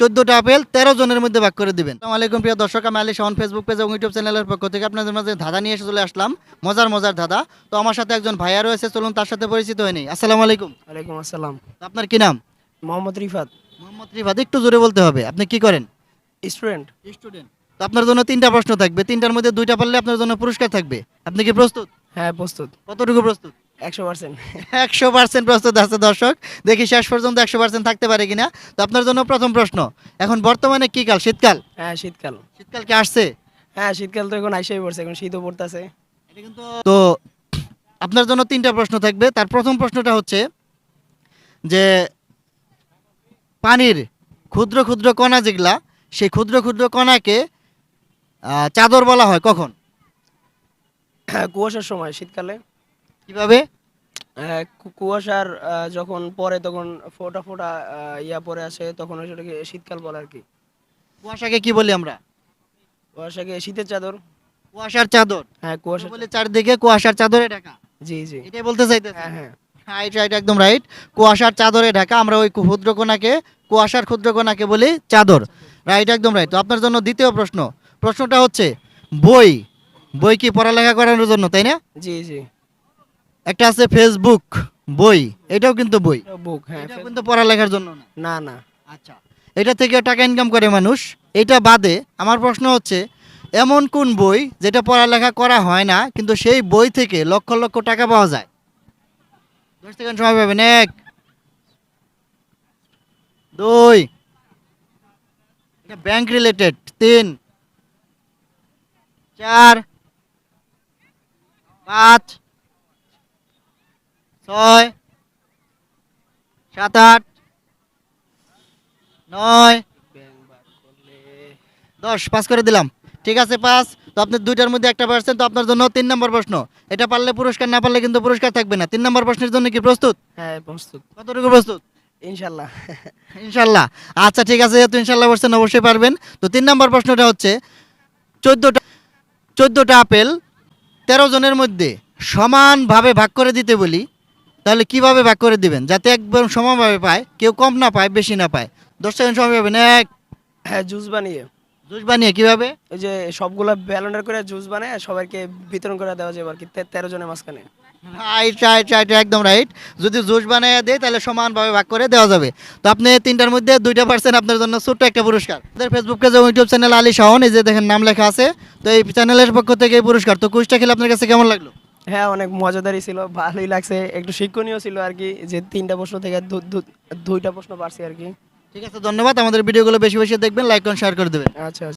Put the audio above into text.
চোদ্দোটা আপেল তেরো জনের মধ্যে ভাগ করে দিবেন। আসসালামু আলাইকুম প্রিয় দর্শক আমি আলী শাহন ফেসবুক পেজ এবং ইউটিউব চ্যানেলের পক্ষ থেকে আপনাদের মাঝে ধাঁধা নিয়ে এসে চলে আসলাম। মজার মজার ধাঁধা। তো আমার সাথে একজন ভাইয়া রয়েছে চলুন তার সাথে পরিচিত হয়ে নেই। আসসালামু আলাইকুম। ওয়ালাইকুম আসসালাম। আপনার কি নাম? মোহাম্মদ রিফাত। মোহাম্মদ রিফাত একটু জোরে বলতে হবে। আপনি কি করেন? স্টুডেন্ট। স্টুডেন্ট। তো আপনার জন্য তিনটা প্রশ্ন থাকবে। তিনটার মধ্যে দুইটা পারলে আপনার জন্য পুরস্কার থাকবে। আপনি কি প্রস্তুত? হ্যাঁ প্রস্তুত। কতটুকু প্রস্তুত? একশো পার্সেন্ট একশো পার্সেন্ট প্রস্তুত আছে দর্শক। দেখি শেষ পর্যন্ত একশো পার্সেন্ট থাকতে পারে কিনা। তো আপনার জন্য প্রথম প্রশ্ন এখন বর্তমানে কি কাল? শীতকাল? হ্যাঁ শীতকাল। শীতকাল কি আসছে? হ্যাঁ শীতকাল তো এখন আইসাই পড়ছে এখন শীতও পড়তেছে। তো আপনার জন্য তিনটা প্রশ্ন থাকবে। তার প্রথম প্রশ্নটা হচ্ছে যে পানির ক্ষুদ্র ক্ষুদ্র কণা যেগুলা সেই ক্ষুদ্র ক্ষুদ্র কণাকে আহ, চাদর বলা হয় কখন? হ্যাঁ, কুয়াশার সময় শীতকালে। কীভাবে? কুয়াশার যখন পরে তখন ফোটা ফোটা ইয়া পরে আসে তখন সেটাকে শীতকাল বলে আর কি। কুয়াশাকে কি বলি আমরা? কুয়াশাকে শীতের চাদর। কুয়াশার চাদর? হ্যাঁ কুয়াশা বলে চারদিকে কুয়াশার চাদরে ঢাকা। জি জি। এটাই বলতে চাইতে হ্যাঁ হ্যাঁ। রাইট রাইট একদম রাইট কুয়াশার চাদরে ঢাকা আমরা ওই ক্ষুদ্র কণাকে কুয়াশার ক্ষুদ্র কণাকে বলি চাদর। রাইট একদম রাইট তো আপনার জন্য দ্বিতীয় প্রশ্ন। প্রশ্নটা হচ্ছে বই। বই কি পড়ালেখা করানোর জন্য তাই না? জি জি। একটা আছে ফেসবুক বই। এটাও কিন্তু বই। বুক হ্যাঁ কিন্তু পড়ালেখার জন্য না? না না। আচ্ছা। এটা থেকে টাকা ইনকাম করে মানুষ। এটা বাদে আমার প্রশ্ন হচ্ছে এমন কোন বই যেটা পড়ালেখা করা হয় না কিন্তু সেই বই থেকে লক্ষ লক্ষ টাকা পাওয়া যায়? দশ সেকেন্ড সময় পাবেন এক দুই ব্যাংক রিলেটেড তিন চার পাঁচ ছয় সাত আট নয় দশ পাস করে দিলাম। ঠিক আছে পাস। তো আপনি দুইটার মধ্যে একটা পারছেন তো আপনার জন্য তিন নম্বর প্রশ্ন। এটা পারলে পুরস্কার না পারলে কিন্তু পুরস্কার থাকবে না। তিন নম্বর প্রশ্নের জন্য কি প্রস্তুত? হ্যাঁ প্রস্তুত। কতটুকু প্রস্তুত? ইনশাল্লাহ। ইনশাল্লাহ। আচ্ছা ঠিক আছে যেহেতু ইনশাল্লাহ বলছেন অবশ্যই পারবেন। তো তিন নম্বর প্রশ্নটা হচ্ছে চোদ্দোটা চোদ্দোটা আপেল তেরো জনের মধ্যে সমানভাবে ভাগ করে দিতে বলি। তাহলে কীভাবে ভাগ করে দিবেন? যাতে একদম সমানভাবে পায় কেউ কম না পায় বেশি না পায়। দশ সেকেন্ড সময় পাবেন। এক। হ্যাঁ জুস বানিয়ে। জুস বানিয়ে কীভাবে? ওই যে সবগুলা ব্যালন্ডার করে জুস বানায় সবাইকে বিতরণ করে দেওয়া যাবে আর কি তেরো জনের মাঝখানে। রাইট রাইট রাইট একদম রাইট যদি জুস বানিয়ে দেয় তাহলে সমানভাবে ভাগ করে দেওয়া যাবে। তো আপনি তিনটার মধ্যে দুইটা পার্সেন্ট আপনার জন্য ছোট্ট একটা পুরস্কার। আমাদের ফেসবুক পেজ এবং ইউটিউব চ্যানেল আলী শাহন এই যে দেখেন নাম লেখা আছে। তো এই চ্যানেলের পক্ষ থেকে এই পুরস্কার। তো কুইজটা খেলে আপনার কাছে কেমন লাগল? হ্যাঁ অনেক মজাদারই ছিল ভালোই লাগছে। একটু শিক্ষণীয় ছিল আর কি যে তিনটা প্রশ্ন থেকে দুইটা প্রশ্ন পারছি আর কি। ঠিক আছে ধন্যবাদ। আমাদের ভিডিওগুলো বেশি বেশি দেখবেন লাইক শেয়ার করে দেবেন। আচ্ছা আচ্ছা।